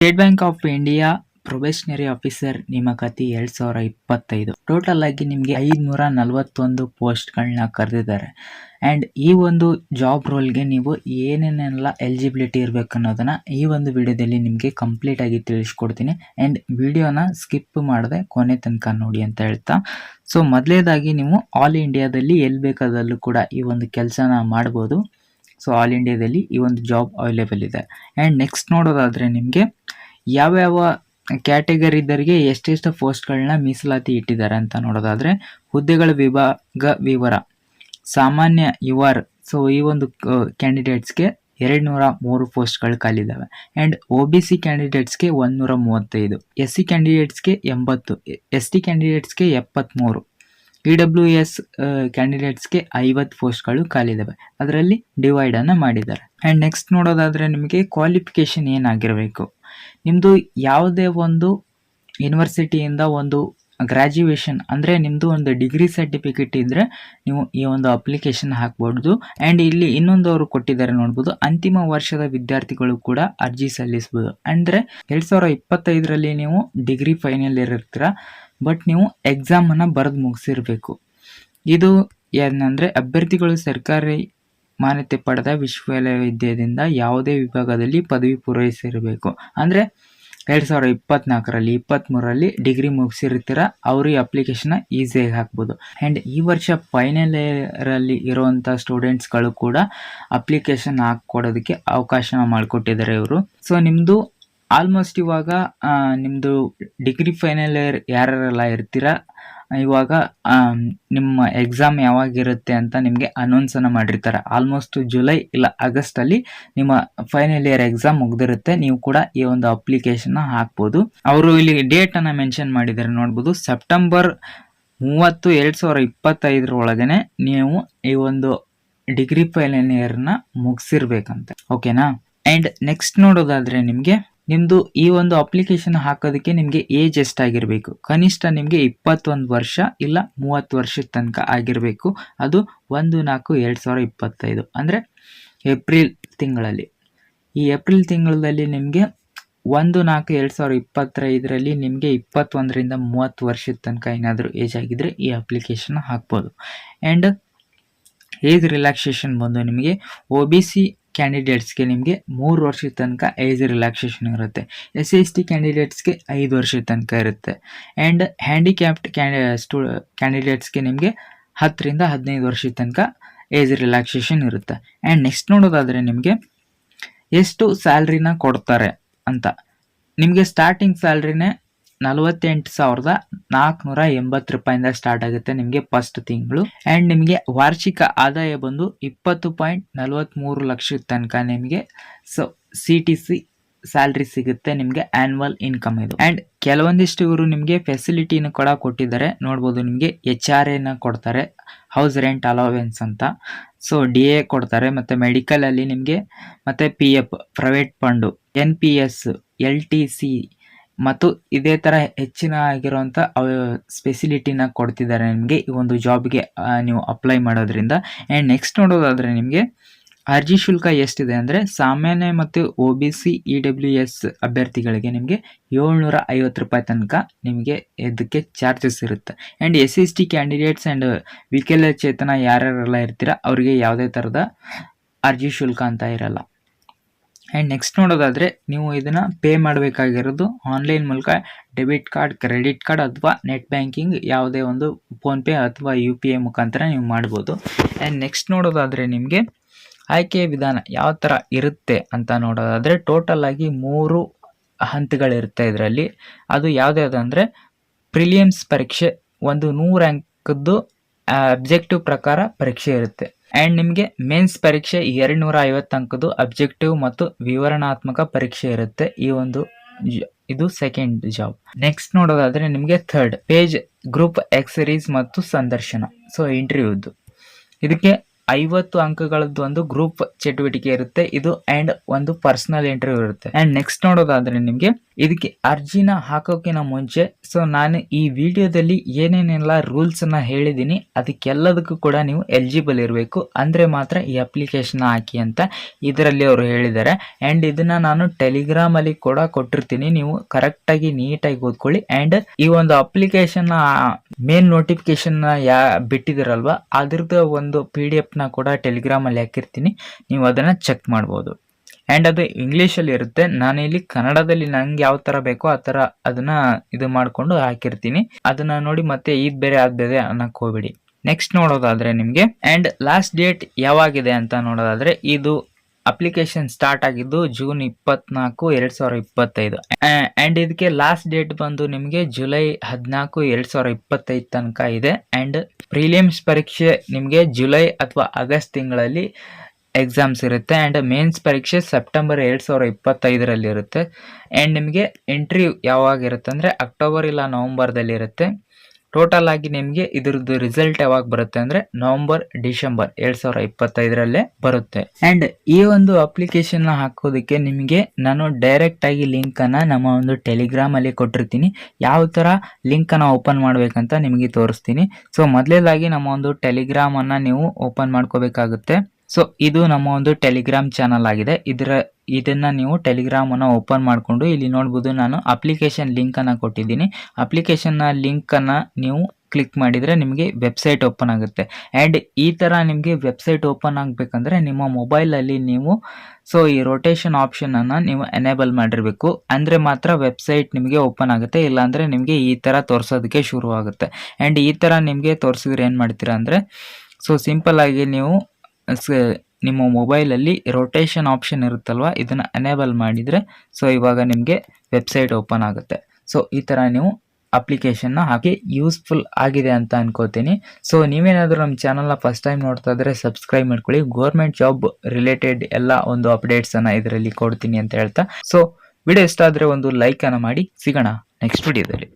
State bank of India probationary officer ನೇಮಕಾತಿ ಎರಡ್ ಸಾವಿರ ಇಪ್ಪತ್ತೈದು. ಟೋಟಲ್ ಆಗಿ ನಿಮಗೆ ಐದ್ನೂರ ನಲವತ್ತೊಂದು ಪೋಸ್ಟ್ಗಳನ್ನ ಕರೆದಿದ್ದಾರೆ. ಆ್ಯಂಡ್ ಈ ಒಂದು ಜಾಬ್ ರೋಲ್ಗೆ ನೀವು ಏನೇನೆಲ್ಲ ಎಲಿಜಿಬಿಲಿಟಿ ಇರಬೇಕು ಅನ್ನೋದನ್ನು ಈ ಒಂದು ವಿಡಿಯೋದಲ್ಲಿ ನಿಮಗೆ ಕಂಪ್ಲೀಟಾಗಿ ತಿಳಿಸ್ಕೊಡ್ತೀನಿ. ಆ್ಯಂಡ್ ವಿಡಿಯೋನ ಸ್ಕಿಪ್ ಮಾಡದೆ ಕೊನೆ ತನಕ ನೋಡಿ ಅಂತ ಹೇಳ್ತಾ. ಸೊ ಮೊದಲೇದಾಗಿ ನೀವು ಆಲ್ ಇಂಡಿಯಾದಲ್ಲಿ ಎಲ್ಲಿ ಬೇಕಾದಲ್ಲೂ ಕೂಡ ಈ ಒಂದು ಕೆಲಸನ ಮಾಡ್ಬೋದು. ಸೊ ಆಲ್ ಇಂಡಿಯಾದಲ್ಲಿ ಈ ಒಂದು ಜಾಬ್ ಅವೈಲೇಬಲ್ ಇದೆ. ಆ್ಯಂಡ್ ನೆಕ್ಸ್ಟ್ ನೋಡೋದಾದರೆ ನಿಮಗೆ ಯಾವ್ಯಾವ ಕ್ಯಾಟಗರಿದರಿಗೆ ಎಷ್ಟೆಷ್ಟು ಪೋಸ್ಟ್ಗಳನ್ನ ಮೀಸಲಾತಿ ಇಟ್ಟಿದ್ದಾರೆ ಅಂತ ನೋಡೋದಾದರೆ, ಹುದ್ದೆಗಳ ವಿಭಾಗ ವಿವರ. ಸಾಮಾನ್ಯ ಯುವರ್ ಸೊ ಈ ಒಂದು ಕ್ಯಾಂಡಿಡೇಟ್ಸ್ಗೆ ಎರಡು ನೂರ ಮೂರು ಪೋಸ್ಟ್ಗಳು ಖಾಲಿದ್ದಾವೆ ಆ್ಯಂಡ್ ಒ ಬಿ ಸಿ ಕ್ಯಾಂಡಿಡೇಟ್ಸ್ಗೆ ಒಂದೂರ ಮೂವತ್ತೈದು ಎಸ್ ಸಿ ಕ್ಯಾಂಡಿಡೇಟ್ಸ್ಗೆ ಎಂಬತ್ತು ಎಸ್ ಟಿ ಕ್ಯಾಂಡಿಡೇಟ್ಸ್ಗೆ ಎಪ್ಪತ್ತ್ಮೂರು ಇ ಡಬ್ಲ್ಯೂ ಎಸ್ ಕ್ಯಾಂಡಿಡೇಟ್ಸ್ಗೆ ಐವತ್ತು ಪೋಸ್ಟ್ಗಳು ಖಾಲಿದ್ದಾವೆ ಅದರಲ್ಲಿ ಡಿವೈಡನ್ನು ಮಾಡಿದ್ದಾರೆ. ಆ್ಯಂಡ್ ನೆಕ್ಸ್ಟ್ ನೋಡೋದಾದರೆ ನಿಮಗೆ ಕ್ವಾಲಿಫಿಕೇಷನ್ ಏನಾಗಿರಬೇಕು ನಿಮ್ಮದು ಯಾವುದೇ ಒಂದು ಯೂನಿವರ್ಸಿಟಿಯಿಂದ ಒಂದು ಗ್ರ್ಯಾಜುಯೇಷನ್ ಅಂದರೆ ನಿಮ್ಮದು ಒಂದು ಡಿಗ್ರಿ ಸರ್ಟಿಫಿಕೇಟ್ ಇದ್ದರೆ ನೀವು ಈ ಒಂದು ಅಪ್ಲಿಕೇಶನ್ ಹಾಕ್ಬೋದು. ಆ್ಯಂಡ್ ಇಲ್ಲಿ ಇನ್ನೊಂದು ಅವರು ಕೊಟ್ಟಿದ್ದಾರೆ ನೋಡ್ಬೋದು. ಅಂತಿಮ ವರ್ಷದ ವಿದ್ಯಾರ್ಥಿಗಳು ಕೂಡ ಅರ್ಜಿ ಸಲ್ಲಿಸ್ಬೋದು. ಅಂದರೆ ಎರಡು ಸಾವಿರ ಇಪ್ಪತ್ತೈದರಲ್ಲಿ ನೀವು ಡಿಗ್ರಿ ಫೈನಲ್ ಇರ್ತೀರ ಬಟ್ ನೀವು ಎಕ್ಸಾಮನ್ನು ಬರೆದು ಮುಗಿಸಿರ್ಬೇಕು. ಇದು ಏನಂದರೆ ಅಭ್ಯರ್ಥಿಗಳು ಸರ್ಕಾರಿ ಮಾನ್ಯತೆ ಪಡೆದ ವಿಶ್ವವಿದ್ಯಾಲಯದಿಂದ ಯಾವುದೇ ವಿಭಾಗದಲ್ಲಿ ಪದವಿ ಪೂರೈಸಿರಬೇಕು. ಅಂದರೆ ಎರಡು ಸಾವಿರದ ಇಪ್ಪತ್ನಾಲ್ಕರಲ್ಲಿ ಇಪ್ಪತ್ತ್ಮೂರರಲ್ಲಿ ಡಿಗ್ರಿ ಮುಗಿಸಿರ್ತೀರ, ಅವರು ಈ ಅಪ್ಲಿಕೇಶನ್ನ ಈಸಿಯಾಗಿ ಹಾಕ್ಬೋದು. ಆ್ಯಂಡ್ ಈ ವರ್ಷ ಫೈನಲ್ ಇಯರಲ್ಲಿ ಇರುವಂಥ ಸ್ಟೂಡೆಂಟ್ಸ್ಗಳು ಕೂಡ ಅಪ್ಲಿಕೇಶನ್ ಹಾಕ್ಕೊಡೋದಕ್ಕೆ ಅವಕಾಶ ಮಾಡಿಕೊಟ್ಟಿದ್ದಾರೆ ಇವರು. ಸೊ ನಿಮ್ಮದು ಆಲ್ಮೋಸ್ಟ್ ಇವಾಗ ನಿಮ್ಮದು ಡಿಗ್ರಿ ಫೈನಲ್ ಇಯರ್ ಯಾರ್ಯಾರೆಲ್ಲ ಇರ್ತೀರಾ ಇವಾಗ ನಿಮ್ಮ ಎಕ್ಸಾಮ್ ಯಾವಾಗಿರುತ್ತೆ ಅಂತ ನಿಮಗೆ ಅನೌನ್ಸನ್ನು ಮಾಡಿರ್ತಾರೆ. ಆಲ್ಮೋಸ್ಟ್ ಜುಲೈ ಇಲ್ಲ ಆಗಸ್ಟಲ್ಲಿ ನಿಮ್ಮ ಫೈನಲ್ ಇಯರ್ ಎಕ್ಸಾಮ್ ಮುಗ್ದಿರುತ್ತೆ. ನೀವು ಕೂಡ ಈ ಒಂದು ಅಪ್ಲಿಕೇಶನ್ನ ಹಾಕ್ಬೋದು. ಅವರು ಇಲ್ಲಿ ಡೇಟನ್ನು ಮೆನ್ಷನ್ ಮಾಡಿದ್ದಾರೆ ನೋಡ್ಬೋದು. ಸೆಪ್ಟೆಂಬರ್ ಮೂವತ್ತು, ಎರಡು ಸಾವಿರ ಇಪ್ಪತ್ತೈದರ ನೀವು ಈ ಒಂದು ಡಿಗ್ರಿ ಫೈನಲ್ ಇಯರ್ನ ಮುಗಿಸಿರ್ಬೇಕಂತೆ. ಓಕೆನಾ ಆ್ಯಂಡ್ ನೆಕ್ಸ್ಟ್ ನೋಡೋದಾದರೆ ನಿಮಗೆ ನಿಮ್ಮದು ಈ ಒಂದು ಅಪ್ಲಿಕೇಶನ್ ಹಾಕೋದಕ್ಕೆ ನಿಮಗೆ ಏಜ್ ಎಷ್ಟಾಗಿರಬೇಕು? ಕನಿಷ್ಠ ನಿಮಗೆ ಇಪ್ಪತ್ತೊಂದು ವರ್ಷ ಇಲ್ಲ ಮೂವತ್ತು ವರ್ಷದ ತನಕ ಆಗಿರಬೇಕು. ಅದು ಒಂದು ನಾಲ್ಕು ಎರಡು ಸಾವಿರ ಇಪ್ಪತ್ತೈದು. ಅಂದರೆ ಏಪ್ರಿಲ್ ತಿಂಗಳಲ್ಲಿ. ಈ ಏಪ್ರಿಲ್ ತಿಂಗಳಲ್ಲಿ ನಿಮಗೆ ಒಂದು ನಾಲ್ಕು ಎರಡು ಸಾವಿರ ಇಪ್ಪತ್ತೈದರಲ್ಲಿ ನಿಮಗೆ ಇಪ್ಪತ್ತೊಂದರಿಂದ ಮೂವತ್ತು ವರ್ಷದ ತನಕ ಏನಾದರೂ ಏಜ್ ಆಗಿದ್ದರೆ ಈ ಅಪ್ಲಿಕೇಶನ್ ಹಾಕ್ಬೋದು. ಆ್ಯಂಡ್ ಏಜ್ ರಿಲ್ಯಾಕ್ಸೇಷನ್ ಬಂದು ನಿಮಗೆ ಒ ಬಿ ಸಿ ಕ್ಯಾಂಡಿಡೇಟ್ಸ್ಗೆ ನಿಮಗೆ ಮೂರು ವರ್ಷದ ತನಕ ಏಜ್ ರಿಲ್ಯಾಕ್ಸೇಷನ್ ಇರುತ್ತೆ. ಎಸ್ ಸಿ ಎಸ್ ಟಿ ಕ್ಯಾಂಡಿಡೇಟ್ಸ್ಗೆ ಐದು ವರ್ಷದ ತನಕ ಇರುತ್ತೆ. ಆ್ಯಂಡ್ ಹ್ಯಾಂಡಿಕ್ಯಾಪ್ಡ್ ಕ್ಯಾಂಡಿ ಸ್ಟೂ ಕ್ಯಾಂಡಿಡೇಟ್ಸ್ಗೆ ನಿಮಗೆ ಹತ್ತರಿಂದ ಹದಿನೈದು ವರ್ಷದ ತನಕ ಏಜ್ ರಿಲ್ಯಾಕ್ಸೇಷನ್ ಇರುತ್ತೆ. ಆ್ಯಂಡ್ ನೆಕ್ಸ್ಟ್ ನೋಡೋದಾದರೆ ನಿಮಗೆ ಎಷ್ಟು ಸ್ಯಾಲ್ರಿನ ಕೊಡ್ತಾರೆ ಅಂತ. ನಿಮಗೆ ಸ್ಟಾರ್ಟಿಂಗ್ ಸ್ಯಾಲ್ರಿನೇ ನಲವತ್ತೆಂಟು ಸಾವಿರದ ನಾಲ್ಕುನೂರ ಎಂಬತ್ತು ರೂಪಾಯಿಂದ ಸ್ಟಾರ್ಟ್ ಆಗುತ್ತೆ ನಿಮಗೆ ಫಸ್ಟ್ ತಿಂಗಳು. ಆ್ಯಂಡ್ ನಿಮಗೆ ವಾರ್ಷಿಕ ಆದಾಯ ಬಂದು ಇಪ್ಪತ್ತು ಪಾಯಿಂಟ್ ನಲವತ್ತ್ಮೂರು ಲಕ್ಷದ ತನಕ ನಿಮಗೆ so C T C salary ಸಿಗುತ್ತೆ, ನಿಮಗೆ ಆ್ಯನ್ವಲ್ ಇನ್ಕಮ್ ಇದು. ಆ್ಯಂಡ್ ಕೆಲವೊಂದಿಷ್ಟು ಇವರು ನಿಮಗೆ ಫೆಸಿಲಿಟಿನ ಕೂಡ ಕೊಟ್ಟಿದ್ದಾರೆ. ನೋಡ್ಬೋದು ನಿಮಗೆ ಎಚ್ ಆರ್ ಎನ ಕೊಡ್ತಾರೆ ಹೌಸ್ ರೆಂಟ್ ಅಲೋವೆನ್ಸ್ ಅಂತ. ಸೊ ಡಿ ಎ ಕೊಡ್ತಾರೆ, ಮತ್ತು ಮೆಡಿಕಲಲ್ಲಿ ನಿಮಗೆ, ಮತ್ತು P F private fund N P S L T C ಮತ್ತು ಇದೇ ಥರ ಹೆಚ್ಚಿನ ಆಗಿರುವಂಥ ಸ್ಪೆಸಿಲಿಟಿನ ಕೊಡ್ತಿದ್ದಾರೆ ನಿಮಗೆ ಈ ಒಂದು ಜಾಬ್ಗೆ ನೀವು ಅಪ್ಲೈ ಮಾಡೋದ್ರಿಂದ. ಆ್ಯಂಡ್ ನೆಕ್ಸ್ಟ್ ನೋಡೋದಾದರೆ ನಿಮಗೆ ಅರ್ಜಿ ಶುಲ್ಕ ಎಷ್ಟಿದೆ ಅಂದರೆ ಸಾಮಾನ್ಯ ಮತ್ತು O B C E W S ಅಭ್ಯರ್ಥಿಗಳಿಗೆ ನಿಮಗೆ ಏಳ್ನೂರ ಐವತ್ತು ರೂಪಾಯಿ ತನಕ ನಿಮಗೆ ಇದಕ್ಕೆ ಚಾರ್ಜಸ್ ಇರುತ್ತೆ. And S S T candidates and ವಿಕಲಚೇತನ ಯಾರ್ಯಾರೆಲ್ಲ ಇರ್ತೀರ, ಅವರಿಗೆ ಯಾವುದೇ ಥರದ ಅರ್ಜಿ ಶುಲ್ಕ ಅಂತ ಇರಲ್ಲ. ಆ್ಯಂಡ್ ನೆಕ್ಸ್ಟ್ ನೋಡೋದಾದರೆ ನೀವು ಇದನ್ನು ಪೇ ಮಾಡಬೇಕಾಗಿರೋದು ಆನ್ಲೈನ್ ಮೂಲಕ ಡೆಬಿಟ್ ಕಾರ್ಡ್ ಕ್ರೆಡಿಟ್ ಕಾರ್ಡ್ ಅಥವಾ ನೆಟ್ ಬ್ಯಾಂಕಿಂಗ್ ಯಾವುದೇ ಒಂದು ಫೋನ್ಪೇ ಅಥವಾ ಯು ಪಿ ಐ ಮುಖಾಂತರ ನೀವು ಮಾಡ್ಬೋದು. ಆ್ಯಂಡ್ ನೆಕ್ಸ್ಟ್ ನೋಡೋದಾದರೆ ನಿಮಗೆ ಆಯ್ಕೆಯ ವಿಧಾನ ಯಾವ ಥರ ಇರುತ್ತೆ ಅಂತ ನೋಡೋದಾದರೆ ಟೋಟಲ್ ಆಗಿ ಮೂರು ಹಂತಗಳಿರುತ್ತೆ ಇದರಲ್ಲಿ. ಅದು ಯಾವುದ್ಯಾವುದಂದರೆ ಪ್ರಿಲಿಯಮ್ಸ್ ಪರೀಕ್ಷೆ ಒಂದು ನೂರು ಅಂಕದ್ದು ಅಬ್ಜೆಕ್ಟಿವ್ ಪ್ರಕಾರ ಪರೀಕ್ಷೆ ಇರುತ್ತೆ. ಆ್ಯಂಡ್ ನಿಮಗೆ ಮೇನ್ಸ್ ಪರೀಕ್ಷೆ ಎರಡು ನೂರ ಐವತ್ತು ಅಂಕದ್ದು ಅಬ್ಜೆಕ್ಟಿವ್ ಮತ್ತು ವಿವರಣಾತ್ಮಕ ಪರೀಕ್ಷೆ ಇರುತ್ತೆ. ಈ ಒಂದು ಇದು ಸೆಕೆಂಡ್ ಜಾಬ್ ನೆಕ್ಸ್ಟ್ ನೋಡೋದಾದ್ರೆ ನಿಮಗೆ ಥರ್ಡ್ ಪೇಜ್ ಗ್ರೂಪ್ ಎಕ್ಸರೀಸ್ ಮತ್ತು ಸಂದರ್ಶನ. ಸೊ ಇಂಟರ್ವ್ಯೂದು ಇದಕ್ಕೆ ಐವತ್ತು ಅಂಕಗಳದ್ದು ಒಂದು ಗ್ರೂಪ್ ಚಟುವಟಿಕೆ ಇರುತ್ತೆ. ಇದು ಆ್ಯಂಡ್ ಒಂದು ಪರ್ಸನಲ್ ಇಂಟರ್ವ್ಯೂ ಇರುತ್ತೆ. ಆ್ಯಂಡ್ ನೆಕ್ಸ್ಟ್ ನೋಡೋದಾದ್ರೆ ನಿಮಗೆ ಇದಕ್ಕೆ ಅರ್ಜಿನ ಹಾಕೋಕ್ಕಿಂತ ಮುಂಚೆ ಸೊ ನಾನು ಈ ವಿಡಿಯೋದಲ್ಲಿ ಏನೇನೆಲ್ಲ ರೂಲ್ಸನ್ನು ಹೇಳಿದ್ದೀನಿ, ಅದಕ್ಕೆಲ್ಲದಕ್ಕೂ ಕೂಡ ನೀವು ಎಲಿಜಿಬಲ್ ಇರಬೇಕು. ಅಂದರೆ ಮಾತ್ರ ಈ ಅಪ್ಲಿಕೇಶನ್ ಹಾಕಿ ಅಂತ ಇದರಲ್ಲಿ ಅವರು ಹೇಳಿದ್ದಾರೆ. ಆ್ಯಂಡ್ ಇದನ್ನು ನಾನು ಟೆಲಿಗ್ರಾಮಲ್ಲಿ ಕೂಡ ಕೊಟ್ಟಿರ್ತೀನಿ. ನೀವು ಕರೆಕ್ಟಾಗಿ ನೀಟಾಗಿ ಓದ್ಕೊಳ್ಳಿ. ಆ್ಯಂಡ್ ಈ ಒಂದು ಅಪ್ಲಿಕೇಶನ್ ಮೇನ್ ನೋಟಿಫಿಕೇಶನ್ ಯಾ ಬಿಟ್ಟಿದ್ದೀರಲ್ವ, ಅದ್ರದ್ದು ಒಂದು ಪಿ ಡಿ ಎಫ್ನ ಕೂಡ ಟೆಲಿಗ್ರಾಮಲ್ಲಿ ಹಾಕಿರ್ತೀನಿ. ನೀವು ಅದನ್ನು ಚೆಕ್ ಮಾಡ್ಬೋದು. ಆ್ಯಂಡ್ ಅದು ಇಂಗ್ಲೀಷಲ್ಲಿ ಇರುತ್ತೆ. ನಾನು ಇಲ್ಲಿ ಕನ್ನಡದಲ್ಲಿ ನಂಗೆ ಯಾವ ಥರ ಬೇಕೋ ಆ ಥರ ಅದನ್ನು ಇದು ಮಾಡಿಕೊಂಡು ಹಾಕಿರ್ತೀನಿ. ಅದನ್ನು ನೋಡಿ ಮತ್ತೆ ಈದ್ ಬೇರೆ ಅದು ಬೇರೆ ಅನ್ನಕ್ಕೆ ನೆಕ್ಸ್ಟ್ ನೋಡೋದಾದರೆ ನಿಮಗೆ. ಆ್ಯಂಡ್ ಲಾಸ್ಟ್ ಡೇಟ್ ಯಾವಾಗಿದೆ ಅಂತ ನೋಡೋದಾದರೆ ಇದು ಅಪ್ಲಿಕೇಶನ್ ಸ್ಟಾರ್ಟ್ ಆಗಿದ್ದು ಜೂನ್ ಇಪ್ಪತ್ನಾಲ್ಕು, ಎರಡು ಸಾವಿರ ಇಪ್ಪತ್ತೈದು. ಆ್ಯಂಡ್ ಇದಕ್ಕೆ ಲಾಸ್ಟ್ ಡೇಟ್ ಬಂದು ನಿಮಗೆ ಜುಲೈ ಹದಿನಾಲ್ಕು, ಎರಡು ಸಾವಿರ ಇಪ್ಪತ್ತೈದು ತನಕ ಇದೆ. ಆ್ಯಂಡ್ ಪ್ರಿಲಿಯಮ್ಸ್ ಪರೀಕ್ಷೆ ನಿಮಗೆ ಜುಲೈ ಅಥವಾ ಆಗಸ್ಟ್ ತಿಂಗಳಲ್ಲಿ ಎಕ್ಸಾಮ್ಸ್ ಇರುತ್ತೆ. ಆ್ಯಂಡ್ ಮೇನ್ಸ್ ಪರೀಕ್ಷೆ ಸೆಪ್ಟೆಂಬರ್ ಎರಡು ಸಾವಿರ ಇಪ್ಪತ್ತೈದರಲ್ಲಿ ಇರುತ್ತೆ. ಆ್ಯಂಡ್ ನಿಮಗೆ ಎಂಟ್ರಿ ಯಾವಾಗ ಇರುತ್ತೆ ಅಂದರೆ ಅಕ್ಟೋಬರ್ ಇಲ್ಲ ನವಂಬರ್ದಲ್ಲಿ ಇರುತ್ತೆ. ಟೋಟಲ್ ಆಗಿ ನಿಮಗೆ ಇದ್ರದ್ದು ರಿಸಲ್ಟ್ ಯಾವಾಗ ಬರುತ್ತೆ ಅಂದರೆ ನವಂಬರ್ ಡಿಸೆಂಬರ್ ಎರಡು ಸಾವಿರ ಇಪ್ಪತ್ತೈದರಲ್ಲೇ ಬರುತ್ತೆ. ಆ್ಯಂಡ್ ಈ ಒಂದು ಅಪ್ಲಿಕೇಶನ್ನ ಹಾಕೋದಕ್ಕೆ ನಿಮಗೆ ನಾನು ಡೈರೆಕ್ಟಾಗಿ ಲಿಂಕನ್ನು ನಮ್ಮ ಒಂದು ಟೆಲಿಗ್ರಾಮಲ್ಲಿ ಕೊಟ್ಟಿರ್ತೀನಿ. ಯಾವ ಥರ ಲಿಂಕನ್ನು ಓಪನ್ ಮಾಡಬೇಕಂತ ನಿಮಗೆ ತೋರಿಸ್ತೀನಿ. ಸೊ ಮೊದಲೇದಾಗಿ ನಮ್ಮ ಒಂದು ಟೆಲಿಗ್ರಾಮನ್ನು ನೀವು ಓಪನ್ ಮಾಡ್ಕೋಬೇಕಾಗುತ್ತೆ. ಸೊ ಇದು ನಮ್ಮ ಒಂದು ಟೆಲಿಗ್ರಾಮ್ ಚಾನಲ್ ಆಗಿದೆ. ಇದರ, ಇದನ್ನು ನೀವು ಟೆಲಿಗ್ರಾಮನ್ನು ಓಪನ್ ಮಾಡಿಕೊಂಡು ಇಲ್ಲಿ ನೋಡ್ಬೋದು ನಾನು ಅಪ್ಲಿಕೇಶನ್ ಲಿಂಕನ್ನು ಕೊಟ್ಟಿದ್ದೀನಿ. ಅಪ್ಲಿಕೇಶನ್ನ ಲಿಂಕನ್ನು ನೀವು ಕ್ಲಿಕ್ ಮಾಡಿದರೆ ನಿಮಗೆ ವೆಬ್ಸೈಟ್ ಓಪನ್ ಆಗುತ್ತೆ. ಆ್ಯಂಡ್ ಈ ಥರ ನಿಮಗೆ ವೆಬ್ಸೈಟ್ ಓಪನ್ ಆಗಬೇಕಂದ್ರೆ ನಿಮ್ಮ ಮೊಬೈಲಲ್ಲಿ ನೀವು ಸೊ ಈ ರೊಟೇಷನ್ ಆಪ್ಷನನ್ನು ನೀವು ಎನೇಬಲ್ ಮಾಡಿರಬೇಕು. ಅಂದರೆ ಮಾತ್ರ ವೆಬ್ಸೈಟ್ ನಿಮಗೆ ಓಪನ್ ಆಗುತ್ತೆ. ಇಲ್ಲಾಂದರೆ ನಿಮಗೆ ಈ ಥರ ತೋರಿಸೋದಕ್ಕೆ ಶುರು ಆಗುತ್ತೆ ಆ್ಯಂಡ್ ಈ ಥರ ನಿಮಗೆ ತೋರಿಸಿದ್ರೆ ಏನು ಮಾಡ್ತೀರಾ ಅಂದರೆ ಸೊ ಸಿಂಪಲ್ ಆಗಿ ನೀವು ನಿಮ್ಮ ಮೊಬೈಲಲ್ಲಿ ರೊಟೇಷನ್ ಆಪ್ಷನ್ ಇರುತ್ತಲ್ವ? ಇದನ್ನು ಎನೇಬಲ್ ಮಾಡಿದರೆ ಸೊ ಇವಾಗ ನಿಮಗೆ ವೆಬ್ಸೈಟ್ ಓಪನ್ ಆಗುತ್ತೆ. ಸೊ ಈ ಥರ ನೀವು ಅಪ್ಲಿಕೇಶನ್ನ ಹಾಕಿ ಯೂಸ್ಫುಲ್ ಆಗಿದೆ ಅಂತ ಅನ್ಕೋತೀನಿ. ಸೊ ನೀವೇನಾದರೂ ನಮ್ಮ ಚಾನಲ್ನ ಫಸ್ಟ್ ಟೈಮ್ ನೋಡ್ತಾ ಇದ್ರೆ ಸಬ್ಸ್ಕ್ರೈಬ್ ಮಾಡ್ಕೊಳ್ಳಿ. ಗೌರ್ಮೆಂಟ್ ಜಾಬ್ ರಿಲೇಟೆಡ್ ಎಲ್ಲ ಒಂದು ಅಪ್ಡೇಟ್ಸನ್ನು ಇದರಲ್ಲಿ ಕೊಡ್ತೀನಿ ಅಂತ ಹೇಳ್ತಾ. ಸೊ ವಿಡಿಯೋ ಇಷ್ಟ ಆದರೆ ಒಂದು ಲೈಕನ್ನು ಮಾಡಿ. ಸಿಗೋಣ ನೆಕ್ಸ್ಟ್ ವಿಡಿಯೋದಲ್ಲಿ